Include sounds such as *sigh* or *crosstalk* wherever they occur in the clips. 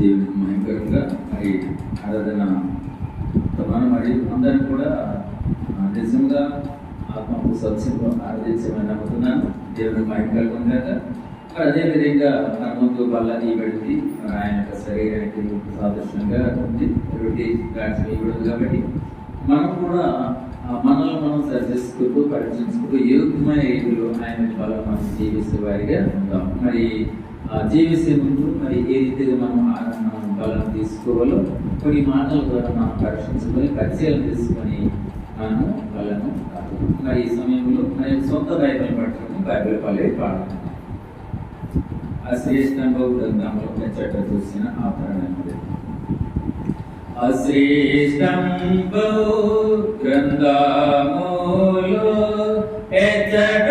దేవునికి భయంకరంగా మరి ఆరాధన మనం మరి అందరిని కూడా నిజంగా ఆత్మకు సత్యంలో ఆరాధించమని నమ్ముతున్నాను. దేవునికి మహిమకరంగా. మరి అదేవిధంగా మన ముందు వల్ల ఇవ్వడింది మరి ఆయన యొక్క శరీరానికి సాదృశ్యంగా ఉంది. రొట్టి గాడ్స్ ఇవ్వడం కాబట్టి మనం కూడా మనల్ని మనం సరిచేసుకుంటూ పరీక్షించుకుంటూ యోగ్యమైన రీతిలో ఆయన బలం మనం జీవిస్తే వారిగా ఉందాం. మరి ఆ, ముందు మరి ఏదైతే మనం ఆ- బలం తీసుకోవాలో కొన్ని మాటల ద్వారా మనం పరీక్షించుకొని పరిచయాలు తీసుకొని మనము బలను మరి ఈ సమయంలో మరి సొంత బైబిల్ పట్టుకుని బైబిల్ పల్లె పాడాలి ఆ శ్రేష్టంగా గ్రంథంలో పెంచట చూసిన ఆభరణం అశ్రేష్టం గ్రంథములో ఎచ్చట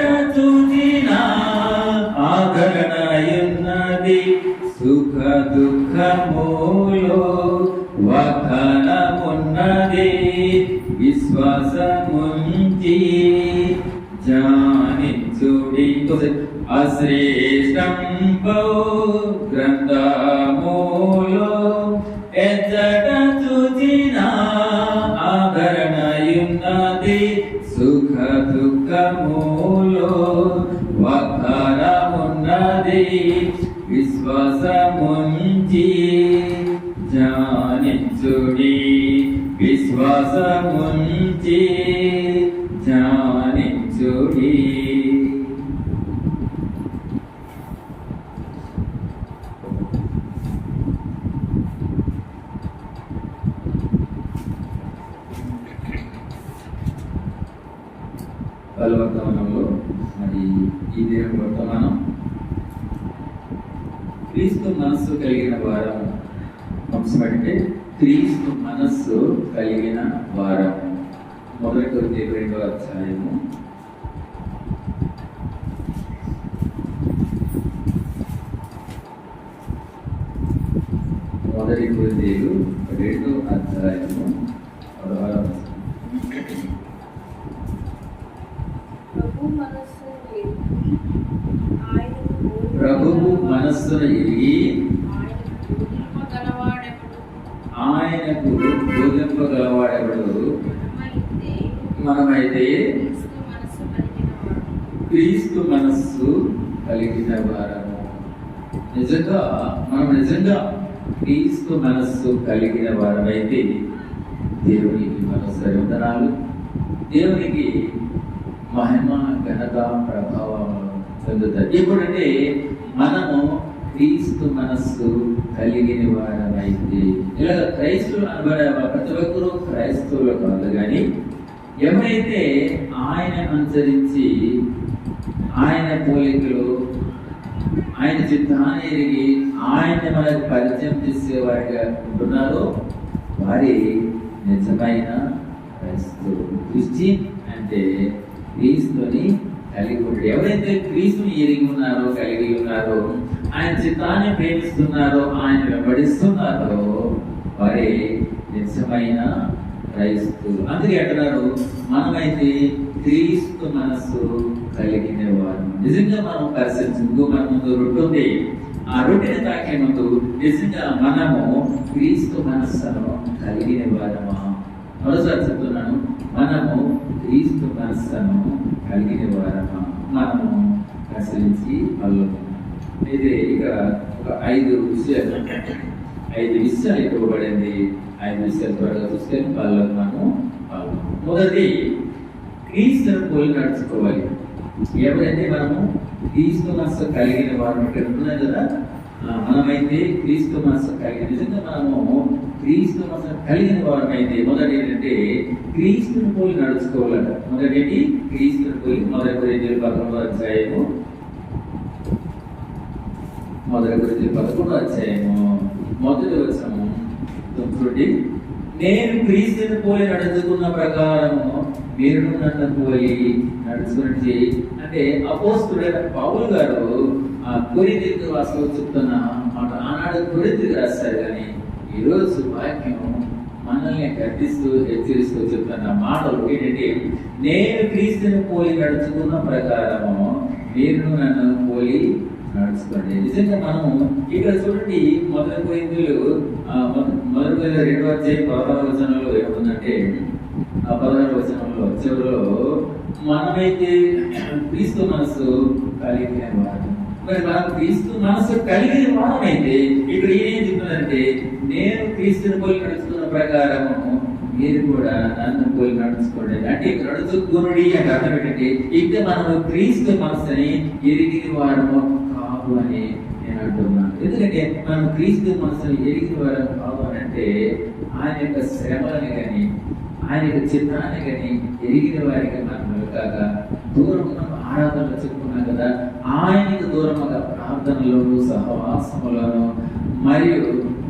విశ్వాసముంచి జానించుడి బలవర్తమానంలో మరి ఈ దేవుని వర్తమానం క్రీస్తు మనస్సు కలిగిన వారం. అంశం అంటే క్రీస్తు మనస్సు కలిగిన వారం. మొదటి కొద్ది రెండో అధ్యాయము. మొదటి కొద్దిలు రెండో అధ్యాయము ప్రభువు మనస్సును ఎరిగి ఆయనకు బోధింపగలవాడెవడు మనమైతే మనమైతే క్రీస్తు మనస్సు కలిగిన వారము. నిజంగా మనం నిజంగా క్రీస్తు మనస్సు కలిగిన వారమైతే దేవునికి మనస్సు వందనాలు. దేవునికి మహిమ ఘనత ప్రభావం చెందుతాయి ఎప్పుడంటే మనము క్రీస్తు మనస్సు కలిగిన వారమైతే ఇలా క్రైస్తవులు అనబడే ప్రతి ఒక్కరూ క్రైస్తవులు కాదు కానీ ఎవరైతే ఆయన అనుసరించి ఆయన పోలికలు ఆయన చిత్తాన్ని ఎరిగి ఆయన మనకు పరిచయం చేసేవారిగా ఉంటున్నారో వారి నిజమైన క్రైస్తవులు క్రిస్టియన్ అంటే క్రీస్తుని కలిగి ఉంటారు ఎవరైతే క్రీస్తుని ఎరిగి ఉన్నారో కలిగి ఉన్నారో ఆయన చిత్తాన్ని ప్రేమిస్తున్నారో ఆయన వెంబడిస్తున్నారో వారే నిజమైన క్రైస్తువులు. అందుకే అంటున్నారు మనమైతే క్రీస్తు మనస్సు కలిగిన వారు నిజంగా మనం పరిశీలించు మన ముందు రొట్టుంది ఆ రొట్టెని తాకే ముందు నిజంగా మనము క్రీస్తు మనస్సును కలిగిన వారమా? మరోసారి చెప్తున్నాను మనము క్రీస్తు మనస్సును కలిగిన వారమా? మనము పరిశీలించి వాళ్ళు అయితే ఇక ఒక ఐదు విషయాలు. ఐదు విషయాలు ఇవ్వబడింది. ఐదు విషయాలు త్వరగా చూస్తే వాళ్ళు మనము మొదటి క్రీస్తును పోలి నడుచుకోవాలి. ఎవరైతే మనము క్రీస్తు మనసు కలిగిన వారు ఇక్కడ ఉంటున్నాం కదా మనమైతే క్రీస్తు మనసు కలిగిన నిజంగా మనము క్రీస్తు మనసు కలిగిన వారమైతే మొదటి ఏంటంటే క్రీస్తుని పోలి నడుచుకోవాలట. మొదటి క్రీస్తుని పోలి మొదటి గురించి పదకొండో అధ్యాయము మొదటి గురించి పదకొండో అధ్యాయము మొదటి వచ్చము చూడండి. నేను క్రీస్తుని పోలి నడుచుకున్న ప్రకారము మీరు నన్ను పోలి నడుచుకుని అంటే అపోస్తుడైన పావులు గారు ఆ కొరిదికి వాసులు చెప్తున్న మాట ఆనాడు కొరిదికి రాస్తారు కానీ ఈరోజు వాక్యం మనల్ని గర్దిస్తూ హెచ్చరిస్తూ చెప్తున్న మాటలు ఏంటంటే నేను క్రీస్తుని పోలి నడుచుకున్న ప్రకారము మీరు నన్ను పోలి నిజంగా మనము ఇక్కడ చూడండి మొదటి కొరిందులు మొదటి కొరింథీయులు రెండో అధ్యాయం పదహారు వచనంలో ఏముందంటే ఆ పదహారు వచనంలో చివరిలో మనమైతే క్రీస్తు మనసు కలిగిన వారు. మరి మనం క్రీస్తు మనసు కలిగిన వారమైతే ఇక్కడ ఏం చెప్తుందంటే నేను క్రీస్తుని పోలి నడుచుకున్న ప్రకారము మీరు కూడా నన్ను పోలి నడుచుకోండి. అంటే ఇక్కడ నడుచుకునుడి అంటే అర్థం ఏంటంటే ఇంకా మనము క్రీస్తు మనసుని ఎరిగిన వారము. కాదు అని నేను అంటున్నాను. ఎందుకంటే మనం క్రీస్తు మనసులు ఎరిగిన వారు కాదు అని అంటే ఆయన యొక్క శ్రమలని కానీ ఆయన యొక్క చిత్రాన్ని కానీ ఎరిగిన వారికి మనం కాక దూరం ఆరాధనలు చెప్పుకున్నాం కదా ఆయనకు దూరముగా ప్రార్థనలోను సహవాసములను మరియు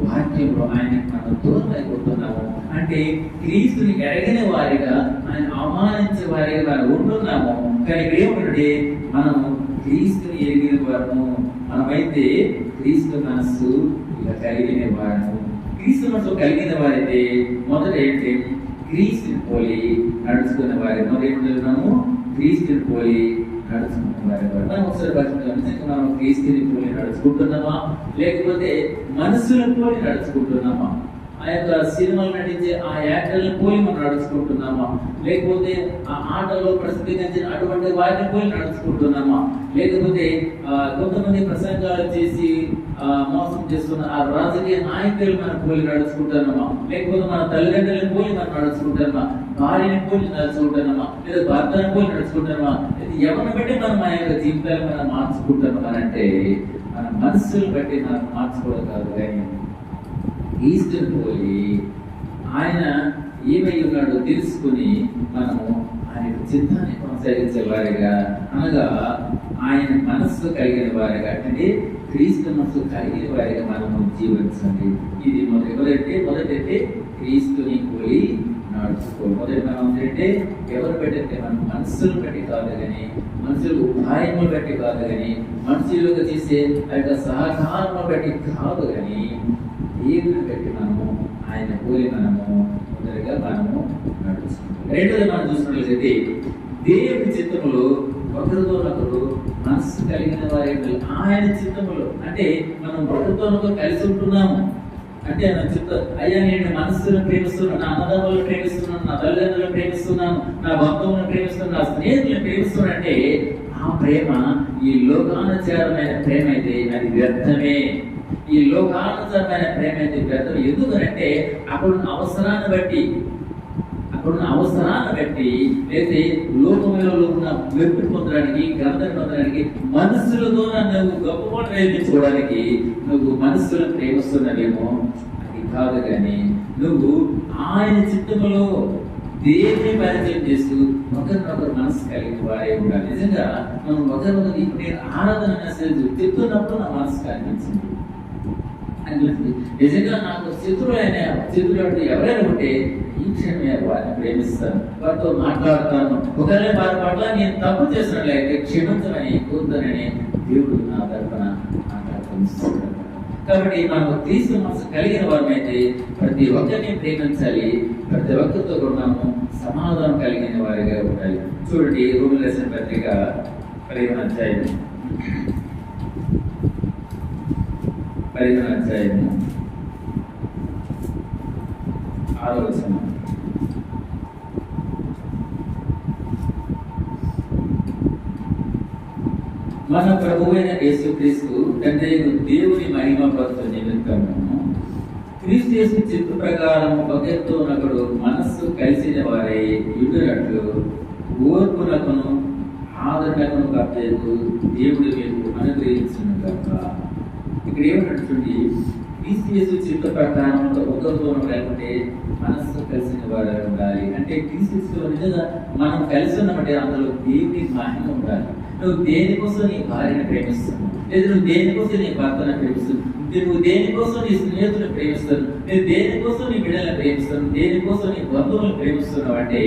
వాక్యంలో ఆయనకి మనం దూరం అయిపోతున్నాము అంటే క్రీస్తుని ఎరగని వారిగా ఆయన అవమానించే వారిగా మనం ఉంటున్నాము. కానీ ఇక్కడ ఏమంటే మనము క్రీస్తుని ఎరిగిన వారము. మనమైతే క్రీస్తు మనస్సు ఇలా కలిగిన వారము. క్రీస్తు మనసు కలిగిన వారైతే మొదట ఏంటి? క్రీస్తుని పోలి నడుచుకున్న వారి. మొదట ఏమంటున్నాము? క్రీస్తుని పోలి నడుచుకున్న వారి. మనం ఒకసారి పరిశీలిద్దాం. మనం క్రీస్తుని పోలి నడుచుకుంటున్నామా? లేకపోతే మనసులను పోలి నడుచుకుంటున్నామా? ఆ యొక్క సినిమాలు నటించే ఆ యాక్టర్ని పోలి మనం నడుచుకుంటున్నామా? లేకపోతే ఆ ఆటలో ప్రసిద్ధించిన అటువంటి వారిని పోలి నడుచుకుంటున్నామా? లేకపోతే కొంతమంది ప్రసంగాలు చేసి మోసం చేస్తున్న ఆ రాజకీయ నాయకులు మనం పోలి నడుచుకుంటున్నామా? లేకపోతే మన తల్లిదండ్రులను పోలి మనం నడుచుకుంటున్నామా? భార్యని పోలి నడుచుకుంటున్నామా? లేదా భర్తను పోలి నడుచుకుంటున్నామా? లేదా ఎవరిని బట్టి మనం మన యొక్క జీవితాలు మనం మార్చుకుంటున్నాం అంటే మన మనస్సును బట్టి మనం మార్చుకోవడం కాదు కానీ ఈస్టర్ పోయి ఆయన ఏమై ఉన్నాడో తెలుసుకుని మనము ఆయన చిత్తాన్ని కొనసాగించే వారిగా అనగా ఆయన మనస్సు కలిగిన వారిగా అంటే క్రీస్తు మనస్సు కలిగిన వారిగా మనము జీవించండి. ఇది మొదటి ఎవరంటే మొదటైతే క్రీస్తుని పోయి నడుచుకో మొదటి మనం ఏంటంటే ఎవరు పెట్టంటే మనం మనసులు బట్టి కాదు కానీ మనుషులు ఉపాయములు బట్టి కాదు కానీ మనుషులుగా చేసే ఆ యొక్క సహకారములు బట్టి కాదు కానీ ఈయన బట్టి మనము ఆయన పోలి మనము మొదటిగా మనము నడుచుకుంటాం. రెండోది మనం చూసినట్లయితే దేవుని చిత్తములు ఒకరితో ఒకరు మనస్సు కలిగిన వారి ఆయన చిత్తములు. అంటే మనం ఒకరితో ఒకరు కలిసి ఉంటున్నాము. అంటే నా చిత్త అయ్యా నేను మనస్సును ప్రేమిస్తున్నాను నా అన్నదమ్ములను ప్రేమిస్తున్నాను నా తల్లిదండ్రులను ప్రేమిస్తున్నాను నా బంధువులను ప్రేమిస్తున్నాను నా స్నేహితులను ప్రేమిస్తున్నాను అంటే ఆ ప్రేమ ఈ లోకానుచారమైన ప్రేమ అయితే అది వ్యర్థమే. ఈ లోకానుసరమైన ప్రేమ అయితే వ్యర్థం ఎందుకనంటే అక్కడున్న అవసరాన్ని బట్టి అక్కడున్న అవసరాన్ని బట్టి లేకపోతే లోకంలో ఉన్న వెప్పుని పొందడానికి గంధం పొందడానికి మనస్సులతో నువ్వు గొప్పవాడు ప్రేమించుకోవడానికి నువ్వు మనస్సులను ప్రేమిస్తున్నవేమో? అది కాదు కానీ నువ్వు ఆయన చిత్తములో దేవుని పరిచయం చేస్తూ ఒకరినొకరు మనసు కలిగిన వారే ఉండాలి. నిజంగా మనం ఒకరినొకరు ఇప్పుడు నేను ఆరాధన మెసేజ్ చెప్తున్నప్పుడు నా మనసు కనిపించింది. అనిపిస్తుంది. నిజంగా నాకు శత్రువైన శత్రువు అంటే ఎవరైనా ఉంటే ఈ క్షణమే వారిని ప్రేమిస్తాను. వారితో మాట్లాడతాను. ఒకవేళ వారి పట్ల నేను తప్పు చేసినట్లయితే క్షమించమని కోరుతానని దేవుడు నా తరఫున మాట్లాడుతున్నాడు కాబట్టి మనకు క్రీస్తు మనసు కలిగిన వారమైతే ప్రతి ఒక్కరిని ప్రేమించాలి. ప్రతి ఒక్కరితో కూడా మనము సమాధానం కలిగిన వారిగా ఉండాలి. చూడండి రూమ్ లెసన్ పత్రిక పదిహేను అధ్యాయం. పదిహేను అధ్యాయము ఆలోచన వచనం. మన ప్రభువైన యేసుక్రీస్తు తండ్రి దేవుని మహిమ పరచ నిమిత్తము క్రీస్తు చేసిన చిత్త ప్రకారం ఒకరితో ఒకడు మనస్సు కలిసిన వారై ఇడునట్లు ఓర్పునకును ఆదరణకును కట్టేందుకు దేవుడు మీకు అనుగ్రహించును కదా ఇక్కడ ఏమంటుంది క్రీస్తు యేసు చిత్త ప్రకారం ఒకరితో లేకుంటే మనస్సు కలిసిన వారు ఉండాలి అంటే టీసీఎస్ యేసులో నిజంగా మనం కలిసి ఉన్నామంటే అందులో దేవుని మహిమ ఉండాలి. నువ్వు దేనికోసం నీ భార్యను ప్రేమిస్తున్నావు? లేదా నువ్వు దేనికోసం నీ భర్తను ప్రేమిస్తున్నావు? నువ్వు దేనికోసం నీ స్నేహితులను ప్రేమిస్తాను నేను దేనికోసం నీ బిడ్డలను ప్రేమిస్తాను దేనికోసం నీ బంధువులను ప్రేమిస్తున్నావు? అంటే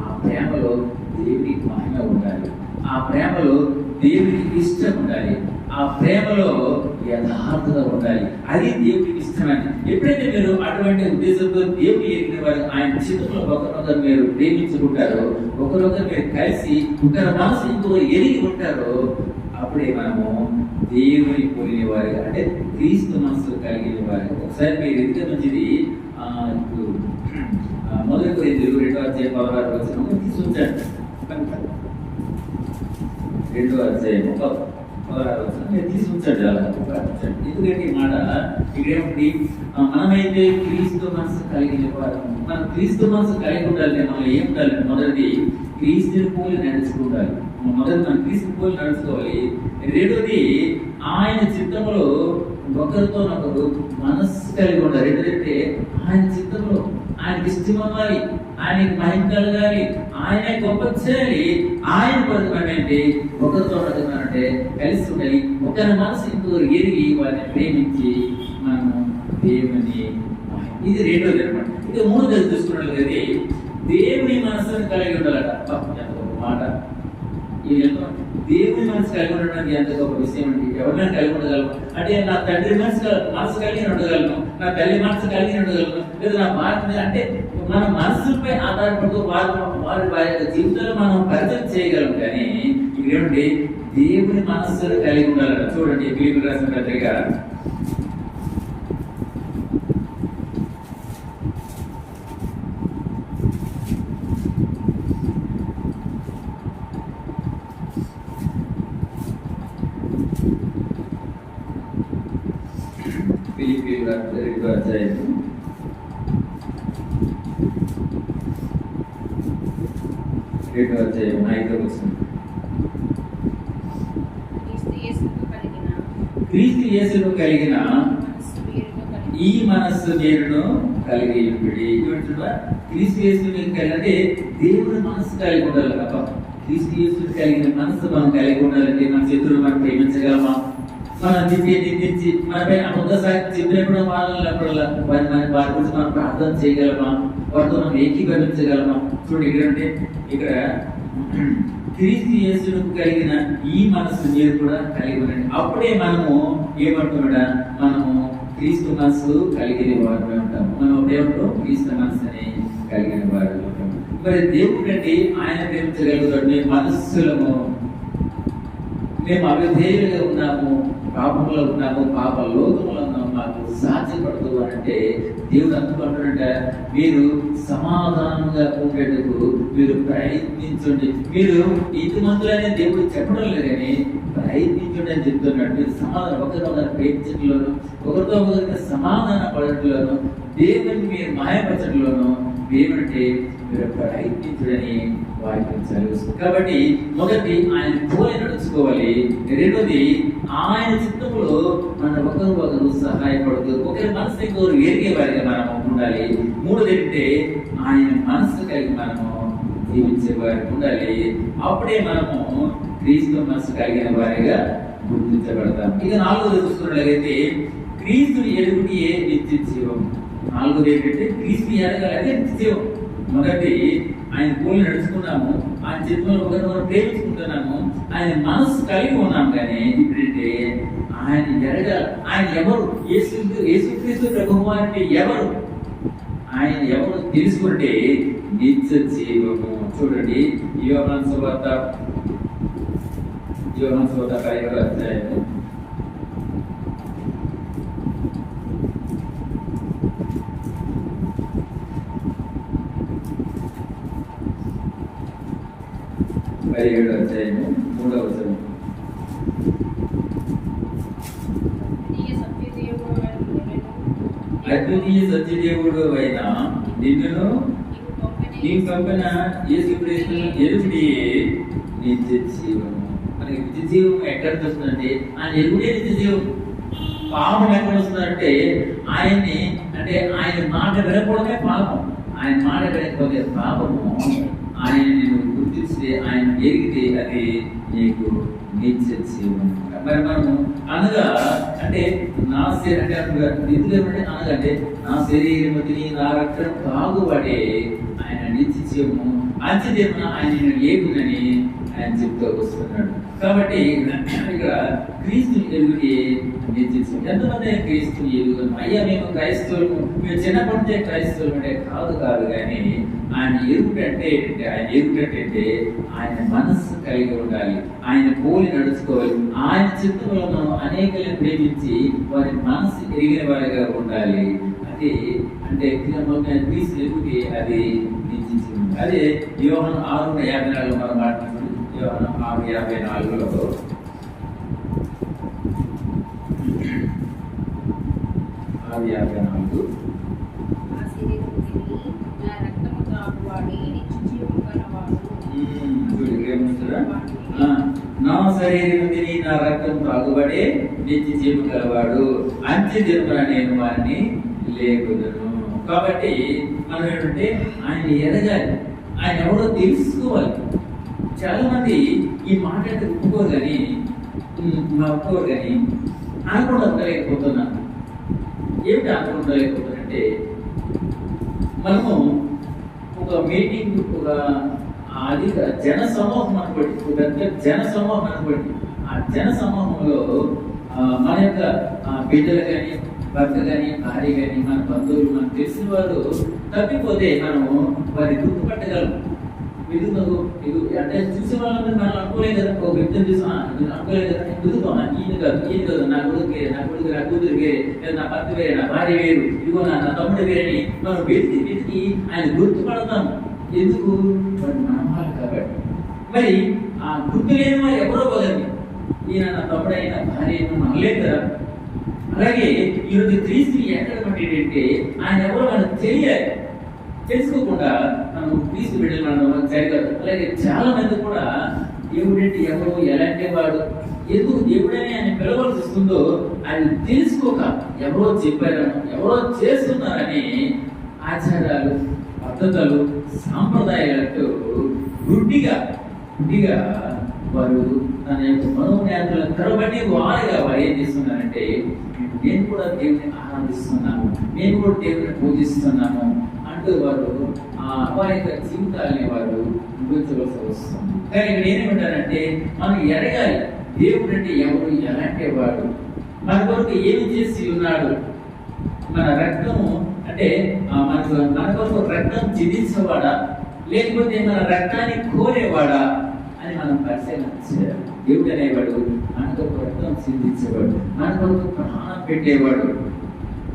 ఆ ప్రేమలో దేవుని మహిమ ఉండాలి. ఆ ప్రేమలో దేవునికి ఇష్టం ఉండాలి. ఆ ప్రేమలో యథార్థత ఉండాలి. అది దేవుడికి ఇష్టమని. ఎప్పుడైతే మీరు అటువంటి ఉద్దేశంతో దేవుడు ఎగిన వారు ఆయన చిత్తంలో ఒకరొకరు మీరు ప్రేమించుకుంటారో ఒకరొకరు మీరు కలిసి ఒకరి మనసు ఇంకొకరు ఎరిగి ఉంటారో అప్పుడే మనము దేవుని పోలిన వారు అంటే క్రీస్తు మనసు కలిగిన వారు. ఒకసారి మీరు ఎందుకు మంచిది ఇప్పుడు మొదటి కొరింథీయులు రెండో అధ్యాయం పదహారు వచ్చిన తీసుకొచ్చాడు రెండో అధ్యాయం ఒక పదహారు వచ్చిన మీరు తీసుకొచ్చాడు ఉంచండి. ఎందుకంటే ఈ మాట ఇక్కడేమిటి మనమైతే క్రీస్తు మనసు కలిగి వారు. మనం క్రీస్తు మనసు కలిగి ఉండాలి మనం ఏం ఉండాలి మొదటిది క్రీస్తుని పోలి నడుచుకుంటాలి మొదటి మనం క్రీస్తు పోలి నడుచుకోవాలి. రెండోది ఆయన చిత్తంలో ఒకరితో ఒకరు మనస్సు కలిగి ఉండాలి. ఎందుకంటే ఆయన చిత్తంలో ఆయనకి ఇష్టం అవ్వాలి ఆయనకి మహిమ కలగాలి ఆయన గొప్ప చేయాలి ఆయన పథకం ఒకరితో అడుగుతున్నారంటే కలిసి ఉండాలి ఒకరి మనసు ఇంకొకరు ఎరిగి వారిని ప్రేమించి మనం దేవుని ఇది రెండోది అనమాట ఇక మూడోది చూసుకున్నట్లయితే దేవుని మనసుని కలిగి ఉండాలట. మాట. ఇది ఎంతో దేవుని మనసు కలిగి ఉండడానికి ఎంత గొప్ప విషయం అండి. ఎవరినైనా కలిగి ఉండగలను అంటే నా తండ్రి మనసు మనసు కలిగి ఉండగలను. నా తల్లి మనసు కలిగి ఉండగలను. లేదా నా భారత మీద అంటే మన మనసుపై ఆధారపడుతూ వారి వారి వారి యొక్క జీవితంలో మనం పరిచయం చేయగలం. కానీ ఇక్కడ దేవుని మనస్సును కలిగి ఉండాలి చూడండి పిలుపు రాసిన పత్రిక. ఫిలిపిల్ రాసిన ఐదో క్రీస్తు కలిగిన యేసును కలిగిన ఈ మనస్సు నేరును కలిగి ఉండి. క్రీస్తు యేసు మీకు కలిగి దేవుని మనస్సు కలిగి ఉండాలి. తప్ప క్రీస్తు యేసు కలిగిన మనస్సు మనం కలిగి ఉండాలంటే మన చేతులు మనం ప్రేమించగలమా? మన నిత్య నిందించి మనపై అబద్ధ సాక్షి చెప్పినప్పుడు వాళ్ళప్పుడల్లా వారి మన వారి గురించి మనం ప్రార్థన చేయగలమా? వారితో మనం ఏకీభవించగలమా? చూడండి ఇక్కడ అంటే ఇక్కడ క్రీస్తు యేసుకు కలిగిన ఈ మనస్సు మీరు కూడా కలిగి ఉండండి. అప్పుడే మనము ఏమంటున్నాడా? మనము క్రీస్తు మనసు కలిగిన వారు ఉంటాము. మనం దేవుడు క్రీస్తు మనస్సుని కలిగిన వారు మరి దేవుడు అంటే ఆయన ప్రేమించగలుగుతాడు. మేము మనస్సులము మేము అవిధేయులుగా ఉన్నాము. పాపంలో ఉన్నాము పాప లోకములో ఉన్నాము మాకు సాధ్యపడదు అంటే దేవుడు అనుకుంటున్నట మీరు సమాధానంగా ఉండేందుకు మీరు ప్రయత్నించండి. మీరు ఇంటి మందులనే దేవుడు చెప్పడం లేదు కానీ ప్రయత్నించండి అని చెప్తున్నాడు. మీరు సమాధానం ఒకరితో ఒకరు ప్రేమించడంలోను ఒకరితో ఒకరికి సమాధాన పడటంలోను దేవుని మీరు మాయపరచడంలోను దేవుడంటే మీరు ప్రయత్నించడని వాక్యం కాబట్టి మొదటి ఆయన పోలి నడుచుకోవాలి రెండోది ఆయన చిత్తంలో మన ఒకరు ఒకరు సహాయపడుతూ ఒకరి మనసు ఇంకొకరు ఎరిగే వారిగా మనము ఉండాలి. మూడోది ఏంటంటే ఆయన మనసు కలిగి మనము జీవించే వారికి ఉండాలి. అప్పుడే మనము క్రీస్తు మనసు కలిగిన వారిగా గుర్తించబడతాం. ఇక నాలుగోది చూసుకున్నట్లయితే క్రీస్తు ఎదుగుటి నిత్య జీవం? నాలుగోది ఏంటంటే క్రీస్తు ఎదగాలి అదే నిత్య జీవం. మొదటి ఆయన పోలి నడుచుకున్నాము ఆయన చిత్రంలో ఒకరిని ఒకరు ప్రేమించుకుంటున్నాము ఆయన మనసు కలిగి ఉన్నాం కానీ ఇప్పుడంటే ఆయన ఎరగాలి ఆయన ఎవరు? యేసు యేసుక్రీస్తు ప్రభువు అంటే ఎవరు? ఆయన ఎవరు తెలుసుకుంటే నిత్య జీవము. చూడండి యోహాన్ సువార్త యోహాన్ సువార్త పదిహేడవ అధ్యాయము. ముప్పై ఏడు అధ్యాయము మూడవ వచనం. సత్యదేవుడు అయిన నిన్ను అద్వితీయ సత్యదేవుడు అయిన నిన్నును నీ పంపిన యేసుక్రీస్తు ఎరుడి నిత్య జీవము మనకి నిత్య జీవం ఎక్కడ వస్తుందంటే ఆయన ఎరుడే నిత్య జీవం పాపం ఎక్కడ వస్తుందంటే ఆయన్ని అంటే ఆయన మాట వినకపోవడమే పాపం. ఆయన మాట వినకపోతే పాపము ఆయన నేను గుర్తిస్తే ఆయన ఎరిగితే అది నీకు నిత్య జీవం మరి మనము అనగా అంటే నా శరీరం అంటే నిధులు ఏమంటే అనగా అంటే నా శరీరమతిని నా రక్తం తాగుబడే ఆయన నిత్య జీవము అంత్యదేవున ఆయన నేను ఆయన చెప్తూ వస్తున్నాడు. కాబట్టి ఇక్కడ క్రీస్తు నేను నిశ్చయించాం ఎంతమంది క్రీస్తు ఎదుగు అయ్యా మేము క్రైస్తవులు మేము చిన్నప్పటి నుంచే క్రైస్తవులు అంటే కాదు కాదు కానీ ఆయన ఎరుగుటంటే ఏంటంటే ఆయన ఎరుగుటంటే ఆయన మనస్సు కలిగి ఉండాలి. ఆయన పోలి నడుచుకోవాలి. ఆయన చిత్తంలో మనం అనేకలను ప్రేమించి వారి మనస్సు ఎరిగిన వారిగా ఉండాలి. అది అంటే క్రీస్తు ఎదుగుతే అది నిశ్చయించింది అదే యోహన్ ఆరు యాభై నాలుగు మనం యోహాను ఆరు యాభై నాలుగులో ఆరు యాభై నాలుగు. నా శరీరం తిని నా రక్తం తాగుబడే నిత్య జీవం గలవాడు అంత్య జన్మన నేను వారిని లేకుదను కాబట్టి మనం ఏంటంటే ఆయన ఎదగాలి. ఆయన ఎవరో తెలుసుకోవాలి. చాలా మంది ఈ మాట అయితే ఒప్పుకోరు కానీ ఒప్పుకోరు కానీ అనుకుండా ఉండలేకపోతున్నాను ఏమిటి అనుకుండా ఉండలేకపోతున్నానంటే మనము ఒక మీటింగ్ ఒక అది జన సమూహం అనుకోండి ఒక పెద్ద జన సమూహం అనుకోండి. ఆ జన సమూహంలో మన యొక్క బిడ్డలు కానీ భర్త కానీ భార్య కానీ మన బంధువులు మనకు తెలిసిన వారు తప్పిపోతే మనము వారి గుర్తుపట్టగలం. ఎదుగుతావు ఎదు అంటే చూసే వాళ్ళందరూ మనం అనుకోలేదు కదా. ఒక వ్యక్తిని చూసి నేను అనుకోలేదు కదా. ఎదుగుతాం ఈయన కాదు ఈయన కాదు. నా కొడుకు నా కొడుకు నా కూతురు వేరే లేదా నా భర్త వేరే నా భార్య వేరు. ఇదిగో నా నా తమ్ముడు వేరని మనం వెతికి వెతికి ఆయన గుర్తుపడతాం ఎందుకు? వాడు మన కాబట్టి. మరి ఆ గుర్తు లేని వారు ఎవరో పోదండి ఈయన నా తమ్ముడైన భార్య అయినా మనలేదు కదా. అలాగే ఈరోజు క్రీస్తు ఎక్కడ పట్టేటంటే ఆయన ఎవరో మనకు తెలియాలి. తెలుసుకోకుండా మనం క్రీస్తు బిడ్డలు మనం జరగదు. అలాగే చాలా మంది కూడా దేవుడంటే ఎవరు ఎలాంటి వాడు ఎందుకు దేవుడని ఆయన పిలవలసి వస్తుందో ఆయన తెలుసుకోక ఎవరో చెప్పారని ఎవరో చేస్తున్నారని ఆచారాలు పద్ధతులు సాంప్రదాయాలతో గుడ్డిగా గుడ్డిగా వారు తన యొక్క మనోజ్ఞాతులను తరబడి వారిగా వారు ఏం చేస్తున్నారంటే నేను కూడా దేవుని ఆరాధిస్తున్నాను నేను కూడా దేవుని పూజిస్తున్నాను అంటూ వారు ఆ వారి జీవితాలని వారు ముగించవలసి వస్తుంది. కానీ ఇక్కడ ఏమంటారంటే మనం ఎరగాలి దేవుడు అంటే ఎవరు ఎలాంటి వాడు? మన కొరకు ఏమి చేసి ఉన్నాడు? మన రక్తము అంటే మనకు మన కొరకు రక్తం చిందించేవాడా? లేకపోతే మన రక్తాన్ని కోరేవాడా? అని మనం పరిశీలన చేయాలి. దేవుడు అనేవాడు మనకు రక్తం చిందించేవాడు మన కొరకు ప్రాణం పెట్టేవాడు.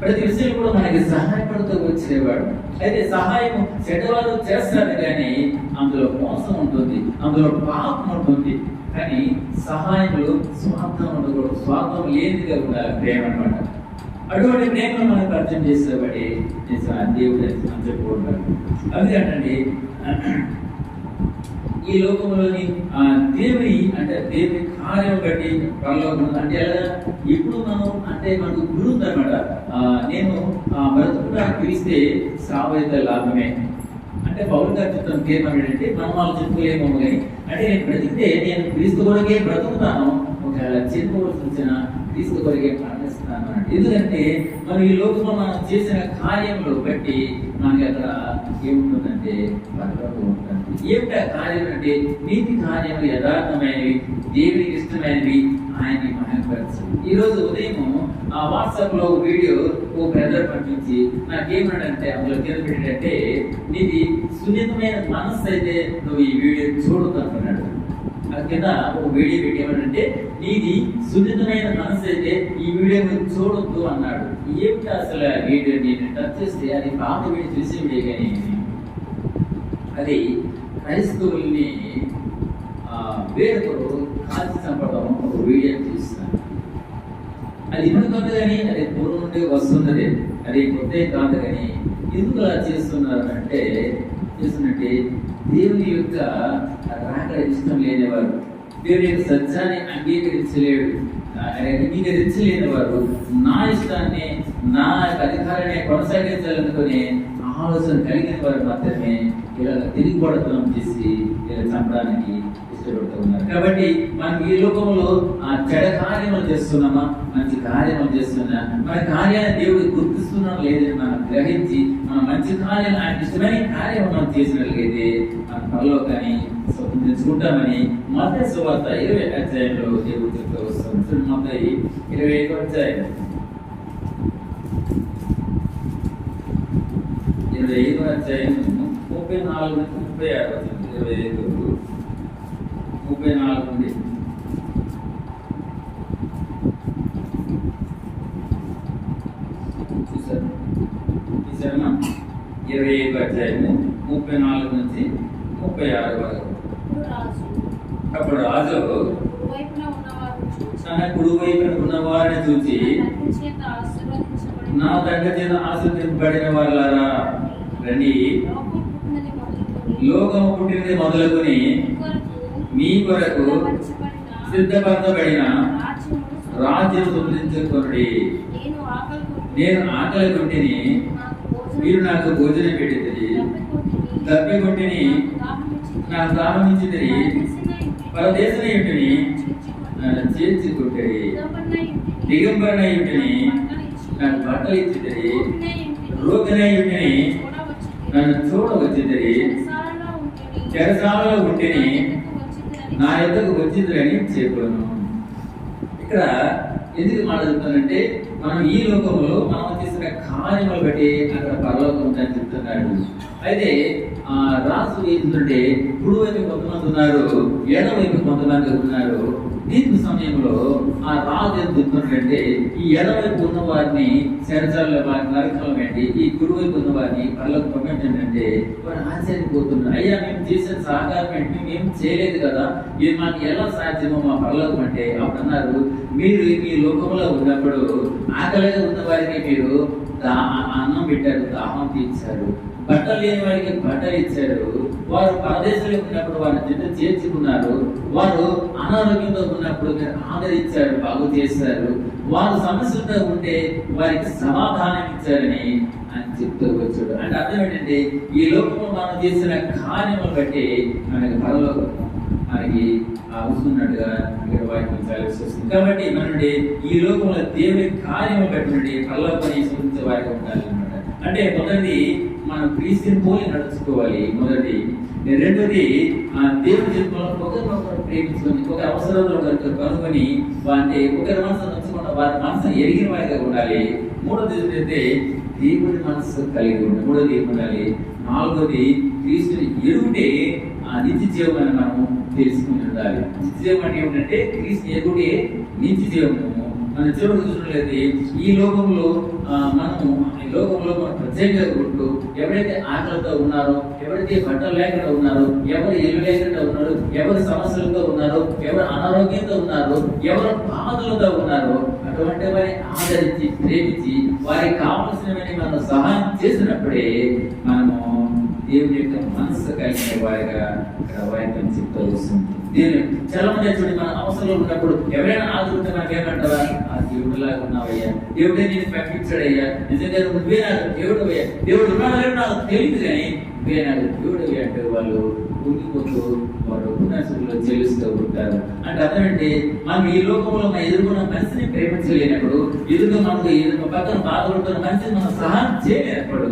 ప్రతి విషయం కూడా మనకి సహాయపడుతూ వచ్చేవాడు. అయితే సహాయం చెడ్డవాళ్ళు చేస్తారు కానీ అందులో మోసం ఉంటుంది అందులో పాపం ఉంటుంది. కానీ సహాయంలో స్వార్థం ఉండకూడదు స్వార్థం లేనిదిగా ఉండాలి ప్రేమ అనమాట. అటువంటి ప్రేమను మనకు అర్థం చేసేవాడి. దేవుడు అని చెప్పుకుంటారు అంటే ఈ లోకంలోని ఆ దేవుని అంటే దేవుని కార్యం బట్టి పరలోకం అంటే ఎలా? ఇప్పుడు మనం అంటే మనకు గురువు అనమాట నేను ఆ, పిలిస్తే సావైతే లాభమే. అంటే పౌరు గారు చెప్తాను తీర్మానం ఏంటంటే మనం వాళ్ళు చెప్పుకోలేమో కానీ అంటే నేను బ్రతికితే నేను క్రీస్తు కొరకే బ్రతుకుతాను. ఒకవేళ చెప్పుకోవాల్సి వచ్చిన క్రీస్తు కొరకే ప్రార్థిస్తాను ఎందుకంటే మనం ఈ లోకంలో మనం చేసిన కార్యములు బట్టి మనకి అక్కడ ఏముంటుందంటే పరలోకం ఉంటుంది. ఏమిట కార్యం అంటే నీతి కార్యములు యథార్థమైనవి దేవునికి ఇష్టమైనవి ఆయన్ని మహిమపరచు ఈ రోజు ఉదయం ఆ వాట్సాప్లో ఒక వీడియో ఓ బ్రదర్ పంపించి నాకేమన్నాడంటే అందులో కింద పెట్టాడంటే నీది సున్నితమైన మనస్సు అయితే నువ్వు ఈ వీడియో చూడొద్దు అంటున్నాడు. కింద ఒక వీడియో పెట్టి ఏమంటే నీది సున్నితమైన మనసు అయితే ఈ వీడియో మీరు చూడొద్దు అన్నాడు. ఏమిటి అసలు వీడియో? నేను టచ్ చేస్తే అది పాత వీడియో చూసి వీడియో కానీ అది క్రైస్తవుల్ని వేరొకరు కాల్చి చంపడం ఒక వీడియో చూస్తాను అది ఎందుకు కొత్త కానీ అది పూర్వం నుండి వస్తున్నది అది కొత్త కాదు కానీ ఎందుకు అలా చేస్తున్నారు అంటే చేస్తున్నట్టే దేవుని యొక్క రాక ఇష్టం లేనివారు దేవుని యొక్క సత్యాన్ని అంగీకరించలేడు. అంగీకరించలేనివారు వారు నా ఇష్టాన్ని నా యొక్క అధికారాన్ని కొనసాగించాలనుకునే ఆలోచన కలిగిన వారు మాత్రమే ఇలా తిరిగిపడతనం చేసి చంపడానికి ఇష్టపడుతూ ఉన్నారు. కాబట్టి మనం ఈ లోకంలో ఆ చెడ కార్యములు చేస్తున్నామా? మంచి కార్యములు చేస్తున్నా. మన కార్యాన్ని దేవుడు గుర్తిస్తున్నాం లేదని మనం గ్రహించి మన మంచి కార్యం ఆయన ఇష్టమైన కార్యం మనం చేసినట్లయితే మన పరలోకాన్ని స్వతంత్రించుకుంటామని మత సువార్త ఇరవై అధ్యాయంలో దేవుడు చెప్తూ వస్తాం మత ఇరవై ఐదు అధ్యాయం. ఇరవై ఐదు అధ్యాయం. ముప్పై నాలుగు నుంచి ముప్పై ఆరు ఇరవై ఐదు ముప్పై నాలుగు నుండి చూసారు చూసారమ్మా ఇరవై ఐదు అధ్యాయము ముప్పై నాలుగు నుంచి ముప్పై ఆరు వరకు. అప్పుడు రాజు తన కుడి వైపున ఉన్న వారిని చూసి నా తండ్రి చేత ఆశీర్వదింపబడిన వాళ్ళారా రండి లోకము పుట్టినది మొదలుకొని మీ కొరకు సిద్ధపరచబడిన రాజ్యం సుధించుకోండి నేను ఆకలి కొట్టిని మీరు నాకు భోజనం పెట్టింది దప్పి కొట్టిని నా దాహం ఇచ్చింది పరదేశన ఇంటిని చేర్చి కొట్టేది దిగంబరణ ఇంటిని నాకు బట్టలు ఇచ్చింది రోగిన ఇంటిని నన్ను చూడవచ్చింది చెరసాలలో ఉంటిని నా యొక్కకు వచ్చిందని చెప్పాను ఇక్కడ ఎందుకు మాట్లాడుతానంటే మనం ఈ లోకంలో మనం చేసిన కార్యములు బట్టి అక్కడ పరలోకం ఉందని చెప్తున్నాడు. అయితే రాసు ఏంటంటే కుడి వైపు కొంతమంది ఉన్నారు ఎడమ వైపు కొంతమంది ఉన్నారు. దీని సమయంలో ఆ రాజు ఏం చెప్తున్నాడంటే ఈ ఎడవైపు ఉన్న వారిని శరచాలలో వారిని నరకం ఏంటి ఈ కుడివైపు ఉన్న వారిని పర్లకు పంపించండి వారు ఆశ్చర్యపోతున్నారు. అయ్యా మేము చేసిన సహకారం ఏంటి మేము ఏం చేయలేదు కదా? ఇది మాకు ఎలా సాధ్యమో మా పళ్ళకు అంటే అప్పుడు అన్నారు మీరు మీ లోకంలో ఉన్నప్పుడు ఆకలిగా ఉన్న వారికి మీరు అన్నం పెట్టారు దాహం తీర్చారు. బట్టలు లేని వారికి బట్టలు ఇచ్చారు వారు పరదేశంలో ఉన్నప్పుడు వారి జత చేర్చుకున్నారు వారు అనారోగ్యంతో ఉన్నప్పుడు మీరు ఆదరించారు బాగు చేశారు. వారు సమస్యలతో ఉంటే వారికి సమాధానం ఇచ్చారని అని చెప్తూ వచ్చాడు. అంటే అర్థం ఏంటంటే ఈ లోకంలో మనం చేసిన కార్యము బట్టి మనకి పరలోకం మనకి అవసరన్నట్టుగా ఇక్కడ వాక్యం చాలా కాబట్టి మనండి ఈ లోకంలో దేవుని కార్యము బట్టి నుండి పరలోకాన్ని సూచించే వారికి ఉండాలి అంటే మొదటి మనం ప్రీతిని పోలి నడుచుకోవాలి. మొదటి. రెండోది ఆ దేవుని జీవితంలో ఒకరినొకరు ప్రేమించుకొని ఒక అవసరంలో ఒకరికి కనుగొని వాటి ఒకరి మనసు నచ్చుకుండా వారి మనసు ఎరిగిన వారిగా ఉండాలి. మూడోది ఏంటంటే దేవుడి మనసు కలిగి ఉండాలి. మూడోది ఉండాలి? నాలుగోది క్రీస్తుని ఎరుగుటే ఆ నిత్య జీవమని మనము తెలుసుకుని ఉండాలి. నిత్య జీవం అంటే ఏమిటంటే క్రీస్తు ఎరుగుటే నిత్య జీవము. మన చివరికి చూసినట్లయితే ఈ లోకంలో మనము ఈ లోకంలో మనం ప్రత్యేకంగా ఉంటూ ఎవరైతే ఆకలితో ఉన్నారో ఎవరైతే బట్టలు లేకుండా ఉన్నారో ఎవరు ఇల్లు లేకుండా ఉన్నారో ఎవరు సమస్యలతో ఉన్నారో ఎవరు అనారోగ్యంతో ఉన్నారో ఎవరు బాధలతో ఉన్నారో అటువంటి వారిని ఆదరించి ప్రేమించి వారికి కావలసినవన్నీ మనం సహాయం చేసినప్పుడే మనము దేవుని యొక్క మనస్సు కలిగిన వారిగా ఇక్కడ వాక్యం చెప్తూ వస్తుంది దేవుని చాలా మంది చూడండి మన అవసరంలో ఉన్నప్పుడు ఎవరైనా ఆదుకుంటే మనకి ఏమంటారా ఆ దేవుడిలాగా ఉన్నావయ్యా. దేవుడే నేను ప్రకటించాడయ్యా నిజంగా నువ్వే నాకు దేవుడు అయ్యా. దేవుడు ఉన్నాడు నాకు తెలియదు కానీ నువ్వే నాకు దేవుడు అంటే వాళ్ళు కుంగిపోతూ వారు ఉపన్యాసంలో చెల్లిస్తూ ఉంటారు అంటే అర్థం మనం ఈ లోకంలో మనం ఎదుర్కొన్న మనిషిని ప్రేమించలేనప్పుడు ఎదురు మనకు ఎదురు పక్కన బాధపడుతున్న మనిషిని మనం సహాయం చేయలేనప్పుడు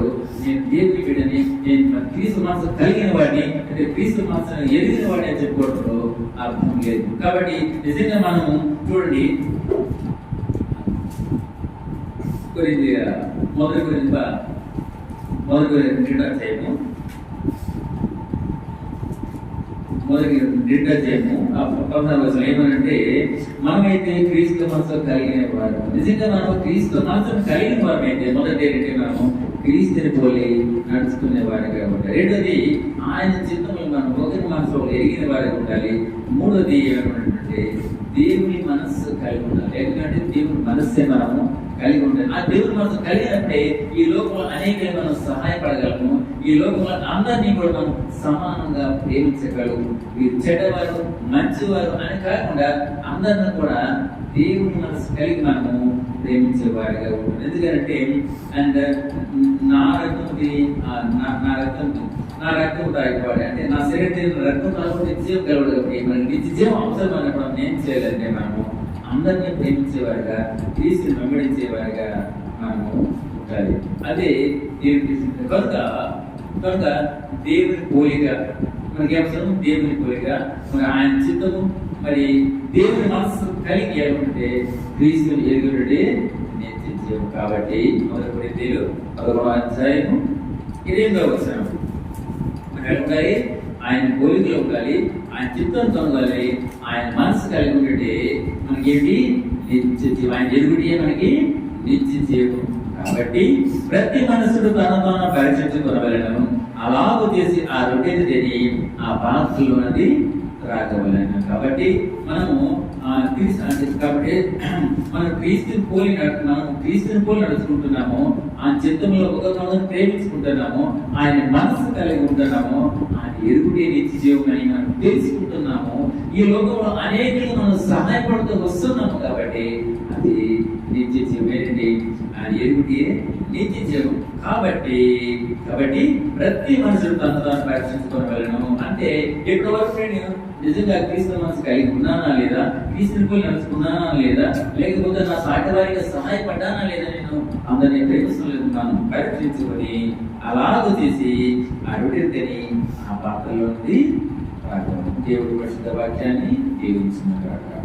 నేను దేవుని బిడ్డని నేను క్రీస్తు మనసు కలిగిన వాడిని అంటే క్రీస్తు మనసును ఎదిగిన వాడిని అని చెప్పుకోవడంలో అర్థం లేదు. కాబట్టి నిజంగా మనము చూడండి. గురించి మొదటి గురించి మొదటి గురించి చేయము మొదటి నిండా చేయము. ఆ ఏమనంటే మనమైతే క్రీస్తు మనసు కలిగిన వారు నిజంగా మనం క్రీస్తు మనసును కలిగిన వారమైతే మొదటి ఏంటంటే మనము క్రీస్తుని పోలి నడుచుకునే వారిగా ఉండాలి. రెండోది ఆయన చిత్తములు మనం ఒకరి మనసులో ఎరిగిన వారిగా ఉండాలి. మూడోది ఏమంటే దేవుని మనస్సు కలిగి ఉండాలి. ఎందుకంటే దేవుని మనస్సే మనము కలిగి ఉండాలి. ఆ దేవుని మనసు కలిగినప్పుడే ఈ లోకంలో అనేక మనం సహాయపడగలము. ఈ లోకంలో అందరినీ కూడా మనం సమానంగా ప్రేమించగలము వీరు చెడ్డవారు మంచివారు అని కాకుండా అందరిని కూడా దేవుని మనసు కలిగి మనము ప్రేమించేవాడిగా ఉంటుంది ఎందుకంటే అండ్ నా రక్తం నా నా రక్తం నా రక్తం తాగిపోవాలి. అంటే నా శరీరం రక్తం తాగకుండా నిత్యం కలవడు కాబట్టి మనకి నిత్యం అవసరమైనప్పుడు మనం ఏం చేయాలంటే మనము అందరినీ ప్రేమించేవారుగా తీసుకుని వెంబడించేవారుగా మనము ఉండాలి. అదే దేవుని కనుక కనుక దేవుని పోలిక మనకి అవసరం దేవుని పోలిక మరి ఆయన చిత్తము మరి దేవుని మనస్సు కలిగి ఏమంటే క్రీస్తుని ఎరుగుడే నిత్యం కాబట్టి మొదటి దేవుడు పదకొండవ అధ్యాయము ఇదేందో వచ్చాము మరి ఉండాలి ఆయన పోలికలో ఉండాలి ఆయన చిత్తంతో ఉండాలి ఆయన మనసు కలిగి ఉంటే మనకి ఏంటి నిత్య జీవం. ఆయన ఎరుగుటే మనకి నిత్య జీవం. కాబట్టి ప్రతి మనసుడు తన తాను పరీక్షించుకునవలను అలాగూ చేసి ఆ రొట్టెని తిని ఆ పాత్రలోనది రాగవలను కాబట్టి మనము ఆ, క్రీస్తు అంటే కాబట్టి *clears throat* మనం క్రీస్తుని పోలి నడు- మనం క్రీస్తుని పోలి నడుచుకుంటున్నాము. ఆ చిత్తంలో ఒక మనం ప్రేమించుకుంటున్నాము. ఆయన మనసు కలిగి ఉంటున్నాము. ఆయన ఎరుగుటే నిత్య జీవం అని మనం తెలుసుకుంటున్నాము. ఈ లోకంలో అనేకలు మనం సహాయపడుతూ వస్తున్నాము కాబట్టి అది నిత్య జీవం ఏమిటి? నీతి జీవం కాబట్టి కాబట్టి ప్రతి మనుషుడు తను తాను పరీక్షించుకొని వెళ్ళను. అంటే ఇప్పటి వరకు నేను నిజంగా క్రీస్తు మనసు కలిగి ఉన్నానా లేదా? క్రీస్తుని పోయి నడుచుకున్నానా లేదా? లేకపోతే నా సాటి వారికి సహాయపడ్డానా లేదా నేను అందరినీ ప్రేమిస్తున్నాను పరీక్షించుకొని అలాగ చేసి అడుగుతని ఆ పాత్రలో నుండి దేవుడు పరిశుద్ధ వాక్యాన్ని దీవించిన కాక